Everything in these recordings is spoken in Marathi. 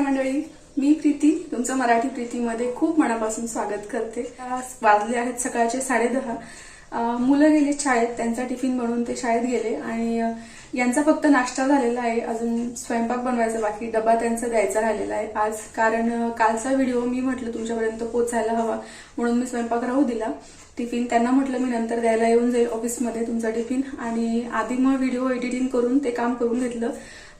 नमस्कार मंडळी मी प्रीती तुमचं मराठी प्रीतीमध्ये खूप मनापासून स्वागत करते. वाजले आहेत सकाळचे साडेदहा. मुलं गेले शाळेत त्यांचा टिफिन बनवून ते शाळेत गेले आणि यांचा फक्त नाश्ता झालेला आहे. अजून स्वयंपाक बनवायचा बाकी डबा त्यांचा द्यायचा राहिलेला आहे. आज कारण कालचा व्हिडिओ मी म्हटलं तुमच्यापर्यंत पोचायला हवा म्हणून मी स्वयंपाक राहू दिला. टिफिन त्यांना म्हटलं मी नंतर द्यायला येऊन जाईल ऑफिसमध्ये तुमचा टिफिन. आणि आधी मग व्हिडिओ एडिटिंग करून ते काम करून घेतलं.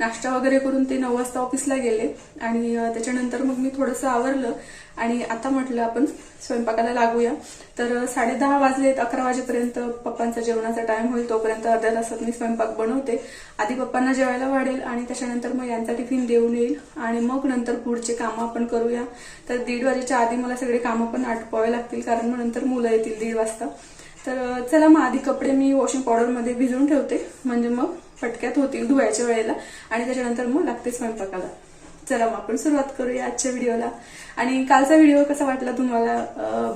नाश्ता वगैरे करून ते नऊ वाजता ऑफिसला गेले. आणि त्याच्यानंतर मग मी थोडंसं आवरलं. आणि आता म्हटलं आपण स्वयंपाकाला लागूया. तर अं, साडेदहा वाजलेत अकरा वाजेपर्यंत पप्पांचा जेवणाचा टाइम होईल तोपर्यंत अर्ध्या तासात मी स्वयंपाक बनवते. आधी पप्पांना जेवायला वाढेल आणि त्याच्यानंतर मग यांचा टिफिन देऊन येईल आणि मग नंतर पुढचे कामं आपण करूया. तर दीड वाजेच्या आधी मला सगळे कामं पण आटपावे लागतील कारण मग नंतर मुलं येतील दीड वाजता. तर चला मग आधी कपडे मी वॉशिंग पावडरमध्ये भिजवून ठेवते. म्हणजे मग फटक्यात होतील धुवायच्या वेळेला आणि त्याच्यानंतर मग लागते स्वयंपाकाला. चला मग आपण सुरुवात करूया आजच्या व्हिडिओला. आणि कालचा व्हिडिओ कसा वाटला तुम्हाला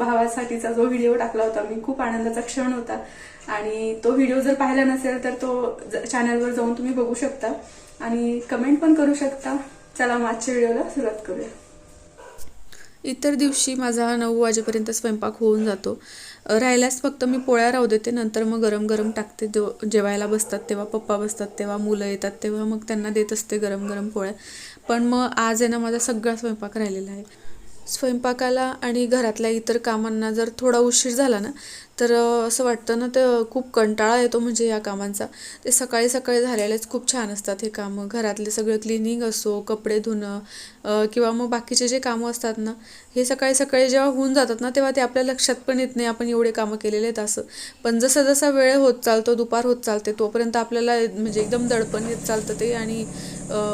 भावासाठीचा जो व्हिडिओ टाकला होता मी खूप आनंदाचा क्षण होता. आणि तो व्हिडिओ जर पाहिला नसेल तर तो ज- चॅनलवर जाऊन तुम्ही बघू शकता. आणि कमेंट पण करू शकता. चला मग आजच्या व्हिडिओला सुरुवात करूया. इतर दिवशी माझा नऊ वाजेपर्यंत स्वयंपाक होऊन जातो. राहिल्यास फक्त मी पोळ्या राहू देते नंतर मग गरम गरम टाकते. जेव- जेवायला बसतात तेव्हा पप्पा बसतात तेव्हा मुलं येतात तेव्हा मग त्यांना देत असते गरम गरम पोळ्या. पण मग आज आहे ना माझा सगळा स्वयंपाक राहिलेला आहे. स्वयंपाकाला आणि घरातल्या इतर कामांना जर थोडा उशीर झाला ना तर असं वाटतं ना तर खूप कंटाळा येतो म्हणजे या कामांचा. ते सकाळी सकाळी झालेलेच खूप छान असतात हे कामं. घरातले सगळं क्लिनिंग असो कपडे धुणं किंवा मग बाकीचे जे कामं असतात ना हे सकाळी सकाळी जेव्हा होऊन जातात ना तेव्हा ते आपल्या लक्षात पण येत नाही आपण एवढे कामं केलेले आहेत असं. पण जसं जसा वेळ होत चालतो दुपार होत चालते तोपर्यंत आपल्याला म्हणजे एकदम दडपण येत चालतं ते आणि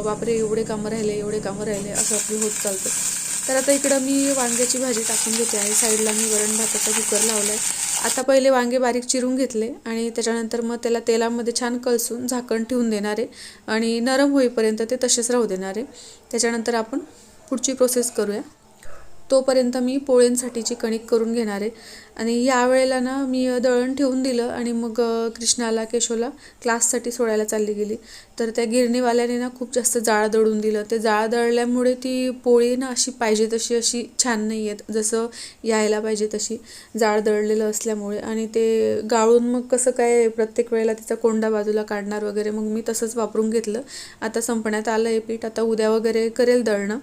बापरे एवढे कामं राहिले एवढे कामं राहिले असं आपलं होत चालतं. तर आता इकडं मी वांग्याची भाजी टाकून घेते आणि साईडला मी वरण भाताचा कुकर लावला आहे आता पहिले वांगे बारीक चिरून घेतले आणि त्याच्यानंतर मग त्याला तेलामध्ये छान कलसून झाकण ठेवून देणार आहे आणि नरम होईपर्यंत ते तसेच राहू देणार. आहे त्याच्यानंतर आपण पुढची प्रोसेस करूया. तोपर्यंत मी पोळ्यांसाठीची कणिक करून घेणार. आहे आणि यावेळेला ना मी दळण ठेवून दिलं आणि मग कृष्णाला केशवला क्लाससाठी सोडायला चालली गेली. तर त्या गिरणीवाल्याने ना खूप जास्त जाळ दळून दिलं. ते जाळ दळल्यामुळे ती पोळी ना अशी पाहिजे तशी अशी छान नाही आहेत जसं यायला पाहिजे तशी जाळ दळलेलं असल्यामुळे. आणि ते गाळून मग कसं काय प्रत्येक वेळेला तिचा कोंडा बाजूला काढणार वगैरे मग मी तसंच वापरून घेतलं. आता संपण्यात आलं आहे पीठ आता उद्या वगैरे करेल दळणं.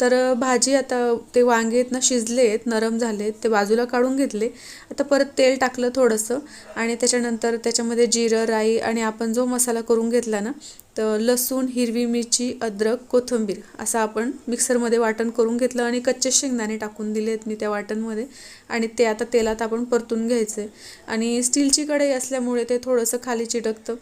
तर भाजी आता ते वांगे आहेत ना शिजले आहेत नरम झाले आहेत ते बाजूला काढून घेतले. आता परत तेल टाकलं थोडंसं आणि त्याच्यानंतर त्याच्यामध्ये जिरं राई आणि आपण जो मसाला करून घेतला ना तर लसूण हिरवी मिरची अद्रक कोथिंबीर असं आपण मिक्सरमध्ये वाटण करून घेतलं आणि कच्चे शेंगदाणे टाकून दिले आहेत मी त्या वाटणमध्ये. आणि ते आता तेलात आपण परतून घ्यायचं आहे. आणि स्टीलची कढई असल्यामुळे ते थोडंसं खाली चिटकतं.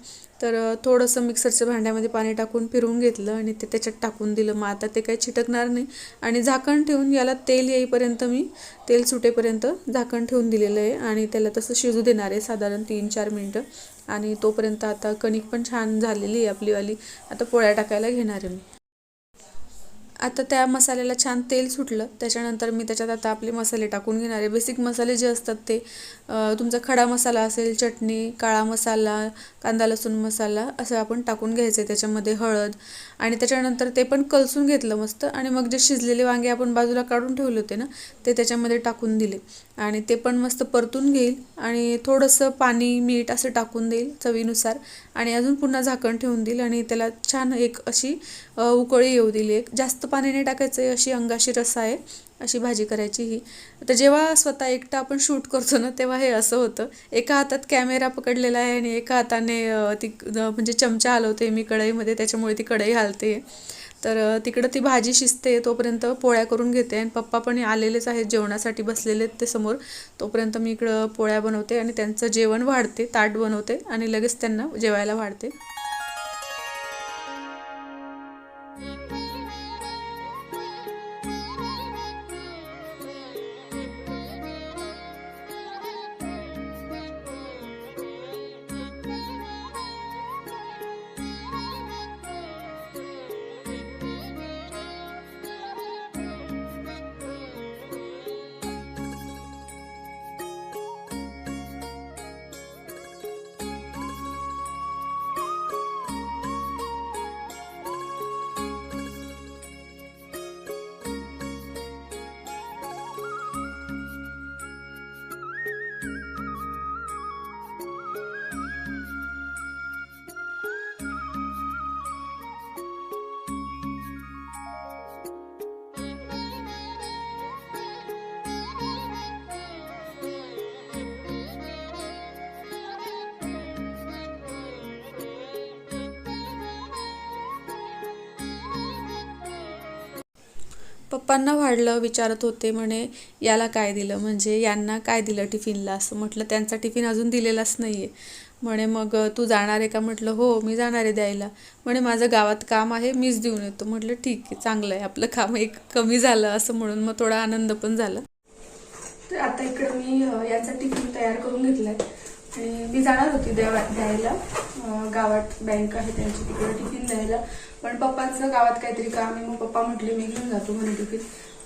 तर थोडंसं मिक्सरच्या भांड्यामध्ये पाणी टाकून फिरवून घेतलं आणि ते त्याच्यात टाकून दिलं. मग आता ते काही चिटकणार नाही. आणि झाकण ठेवून याला तेल येईपर्यंत मी तेल सुटेपर्यंत झाकण ठेवून दिलेलं आहे. आणि त्याला तसं शिजू देणार आहे साधारण तीन चार मिनटं. आणि तोपर्यंत आता कणिक पण छान झालेली आहे आपलीवाली आता पोळ्या टाकायला घेणार आहे मी. आता त्या मसाल्याला छान तेल सुटलं. त्याच्यानंतर मी त्याच्यात आता आपले मसाले टाकून घेणार आहे. बेसिक मसाले जे असतात ते तुमचा खडा मसाला असेल चटणी काळा मसाला कांदा लसूण मसाला असं आपण टाकून घ्यायचं आहे त्याच्यामध्ये हळद आणि त्याच्यानंतर ते पण कलसून घेतलं मस्त आणि मग जे शिजलेले वांगे आपण बाजूला काढून ठेवले होते ना ते त्याच्यामध्ये टाकून दिले. आणि ते पण मस्त परतून घेईल आणि थोडंसं पाणी मीठ असं टाकून देईल चवीनुसार आणि अजून पुन्हा झाकण ठेवून देईल आणि त्याला छान एक अशी उकळी येऊ दिली एक जास्त पाण्याने टाकायचं आहे अशी अंगाशी रस्सा आहे अशी भाजी करायची ही. आता जेव्हा स्वतः एकटं आपण शूट करतो ना तेव्हा हे असं होतं. एका हातात कॅमेरा पकडलेला आहे आणि एका हाताने ती म्हणजे चमचा हलवते मी कढईमध्ये त्याच्यामुळे ती कढई हालते. तर तिकडं ती भाजी शिजते तोपर्यंत पोळ्या करून घेते आणि पप्पा पण आलेलेच आहेत जेवणासाठी बसलेले आहेत ते समोर. तोपर्यंत मी इकडं पोळ्या बनवते आणि त्यांचं जेवण वाढते ताट बनवते आणि लगेच त्यांना जेवायला वाढते. पप्पांना वाढलं विचारत होते म्हणे याला काय दिलं? म्हणजे यांना काय दिलं टिफिनला? असं म्हटलं त्यांचा टिफिन अजून दिलेलाच नाही आहे म्हणे मग तू जाणार आहे का? म्हटलं हो मी जाणार आहे द्यायला. म्हणे माझं गावात काम आहे मीच देऊन येतो. म्हटलं ठीक आहे चांगलं आहे आपलं काम एक कमी झालं असं म्हणून मग थोडा आनंद पण झाला. तर आता इकडं मी अ, याचा टिफिन तयार करून घेतलाय. आणि मी जाणार होती द्यावा द्यायला. गावात बँक आहे त्यांची तिकडे टिफिन द्यायला. पण पप्पांचं गावात काहीतरी काम आहे मग पप्पा म्हटले मी घेऊन जातो म्हणे टिफिन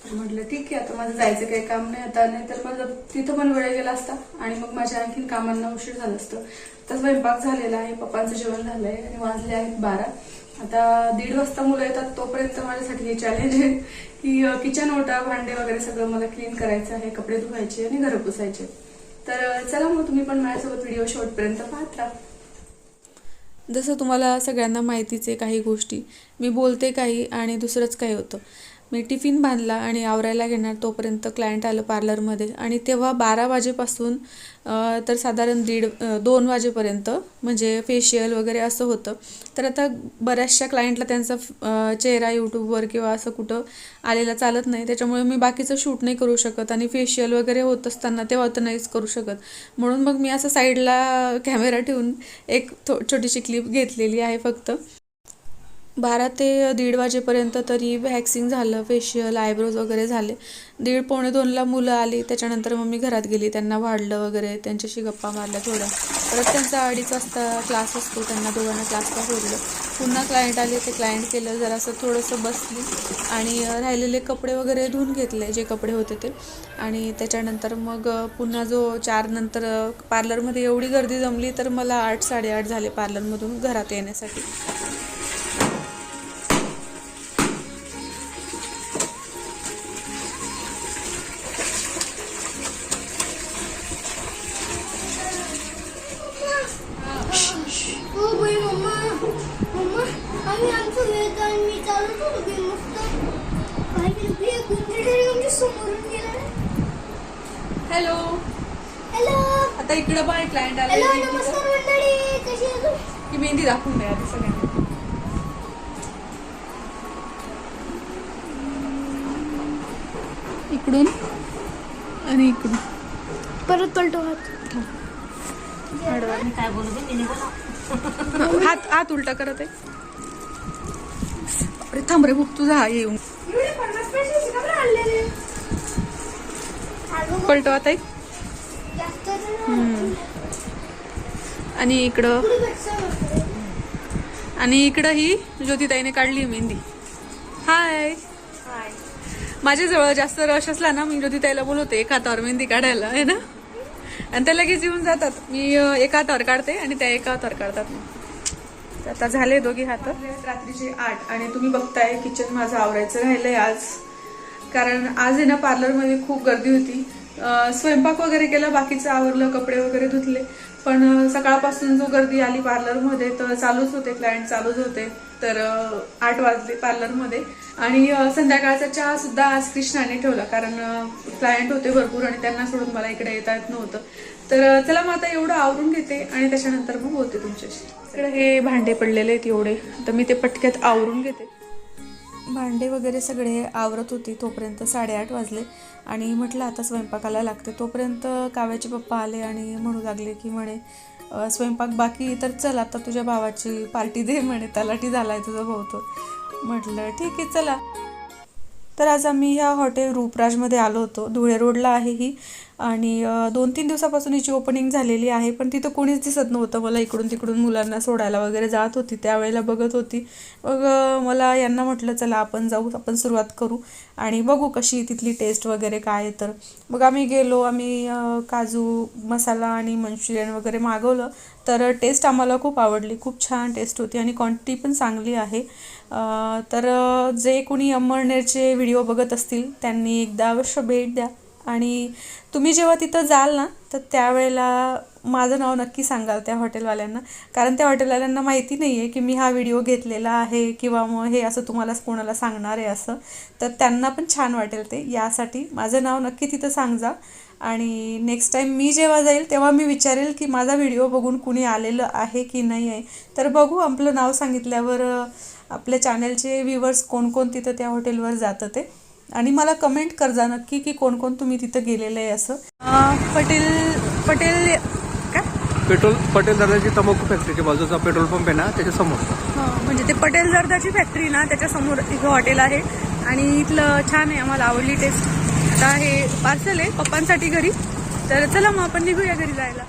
तर म्हटलं ठीक आहे आता माझं जायचं काही काम नाही आता. नाही तर माझं तिथं पण वेळ गेला असता. आणि मग माझ्या आणखीन कामांना उशीर झाला असतं. तर स्वयंपाक झालेला आहे पप्पांचं जेवण झालंय आणि वाजले आहेत बारा. आता दीड वाजता मुलं येतात तोपर्यंत माझ्यासाठी हे चॅलेंज आहे की किचन ओटा भांडे वगैरे सगळं मला क्लीन करायचं आहे कपडे धुवायचे आणि घरं पुसायचे. तर चला मग तुम्ही पण माझ्यासोबत व्हिडिओ शेवटपर्यंत पाहत राहा. जसं तुम्हाला सगळ्यांना माहितीच आहे काही गोष्टी मी बोलते काही आणि दुसरंच काही होतं. मी टिफिन बांधला आणि आवरायला घेणार तोपर्यंत क्लायंट आलं पार्लरमध्ये आणि तेव्हा बारा वाजेपासून तर साधारण दीड दोन वाजेपर्यंत म्हणजे फेशियल वगैरे असं होतं. तर आता बऱ्याचशा क्लायंटला त्यांचा चेहरा यूट्यूबवर किंवा असं कुठं आलेला चालत नाही. त्याच्यामुळे मी बाकीचं शूट नाही करू शकत आणि फेशियल वगैरे होत असताना तेव्हा तर नाहीच करू शकत. म्हणून मग मी असं साईडला कॅमेरा ठेवून एक थो छोटीशी क्लिप घेतलेली आहे फक्त. बारा ते दीड वाजेपर्यंत तरी वॅक्सिंग झालं फेशियल आयब्रोज वगैरे झाले. दीड पावणे दोनला मुलं आली त्याच्यानंतर मग मी घरात गेली. त्यांना वाढलं वगैरे त्यांच्याशी गप्पा मारल्या थोड्या. परत त्यांचा अडीच वाजता क्लास असतो त्यांना दोघांना क्लासला सोडलं. पुन्हा क्लायंट आले ते क्लायंट केलं जरासं थोडंसं बसली आणि राहिलेले कपडे वगैरे धुवून घेतले जे कपडे होते ते. आणि त्याच्यानंतर मग पुन्हा जो चार नंतर पार्लरमध्ये एवढी गर्दी जमली तर मला आठ साडेआठ झाले पार्लरमधून घरात येण्यासाठी. गुंजडी समोरून गेला हॅलो हॅलो आता इकडं पण क्लायंट हॅलो आले नमस्कार मंडळी. कशी आहे तू? की मेहंदी दाखवून द्या आधी सगळ्यांना इकडून आणि इकडून. परत पलटो हात. काय बोलू बी मी बोला हात हात उलटा करत आहे. अरे थांब रे बुक तुझा येऊन. पलटो आता. आणि इकडं बघ. आणि इकडं ही ज्योतिताईने काढली मेहंदी. हाय. माझ्याजवळ जास्त रश असला ना मी ज्योतिताईला बोलवते एका हातावर मेहंदी काढायला आहे ना? आणि त्या लगेच येऊन जातात. मी एका हातावर काढते आणि त्या एका हातावर काढतात मग. आता झाले दोघी हात. रात्रीचे आठ आणि तुम्ही बघताय किचन माझं आवरायचं राहिलंय आज. कारण आज आहे ना पार्लरमध्ये खूप गर्दी होती. स्वयंपाक वगैरे केला बाकीचं आवरलं कपडे वगैरे धुतले. पण सकाळपासून जो गर्दी आली पार्लरमध्ये तर चालूच होते क्लायंट चालूच होते. तर आठ वाजले पार्लरमध्ये. आणि संध्याकाळचा चहा सुद्धा आज कृष्णाने ठेवला. कारण क्लायंट होते भरपूर आणि त्यांना सोडून मला इकडे येता येत नव्हतं. तर चला मग आता एवढं आवरून घेते आणि त्याच्यानंतर मग बोलते तुमच्याशी. इकडे हे भांडे पडलेले आहेत एवढे. तर मी ते पटक्यात आवरून घेते. भांडे वगैरे सगळे आवरत होती तोपर्यंत साडेआठ वाजले. आणि म्हटलं आता स्वयंपाकाला लागते. तोपर्यंत काव्याचे पप्पा आले आणि म्हणू लागले की म्हणे "अ, स्वयंपाक बाकी तर चल आता तुझ्या भावाची पार्टी दे म्हणे तलाठी झालाय तुझा भाऊ तो म्हटलं ठीक आहे चला. तर आज आम्ही ह्या हॉटेल रूपराजमध्ये आलो होतो. धुळे रोडला आहे ही. आणि दोन तीन दिवसापासून हिची ओपनिंग झालेली आहे पण तिथं कोणीच दिसत नव्हतं. मला इकडून तिकडून मुलांना सोडायला वगैरे जात होती त्यावेळेला बघत होती. मग मला यांना म्हटलं चला आपण जाऊ आपण सुरुवात करू आणि बघू कशी तिथली टेस्ट वगैरे काय आहे तर. मग आम्ही गेलो आम्ही काजू मसाला आणि मंचुरियन वगैरे मागवलं. तर टेस्ट आम्हाला खूप आवडली खूप छान टेस्ट होती आणि क्वांटिटी पण चांगली आहे. तर जे कोणी अमळनेरचे व्हिडिओ बघत असतील त्यांनी एकदा अवश्य भेट द्या. आणि तुम्ही जेव्हा तिथं जाल ना तर त्यावेळेला माझं नाव नक्की सांगाल त्या हॉटेलवाल्यांना. कारण त्या हॉटेलवाल्यांना माहिती नाही आहे की मी हा व्हिडिओ घेतलेला आहे किंवा मग हे असं तुम्हाला कोणाला सांगणार आहे असं. तर त्यांना पण छान वाटेल ते. यासाठी माझं नाव नक्की तिथं सांगा. आणि नेक्स्ट टाईम मी जेव्हा जाईल तेव्हा मी विचारेल की माझा व्हिडिओ बघून कुणी आलेलं आहे की नाही आहे तर बघू आपलं नाव सांगितल्यावर आपल्या चॅनलचे व्ह्यूवर्स कोणकोण तिथं त्या हॉटेलवर जातं ते. आणि मला कमेंट कर जा नक्की की कोण कोण तुम्ही तिथं गेलेलं आहे असं. पटेल पटेल काय? पेट्रोल पटेल दादाची तंबाखू फॅक्टरीच्या बाजूचा पेट्रोल पंप आहे ना त्याच्यासमोर. हं, म्हणजे ते पटेल जर्दाची फॅक्टरी ना त्याच्यासमोर इथं हॉटेल आहे. आणि इथलं छान आहे आम्हाला आवडली टेस्ट आता हे पार्सल आहे पप्पांसाठी घरी. तर चला मग आपण निघूया घरी जायला.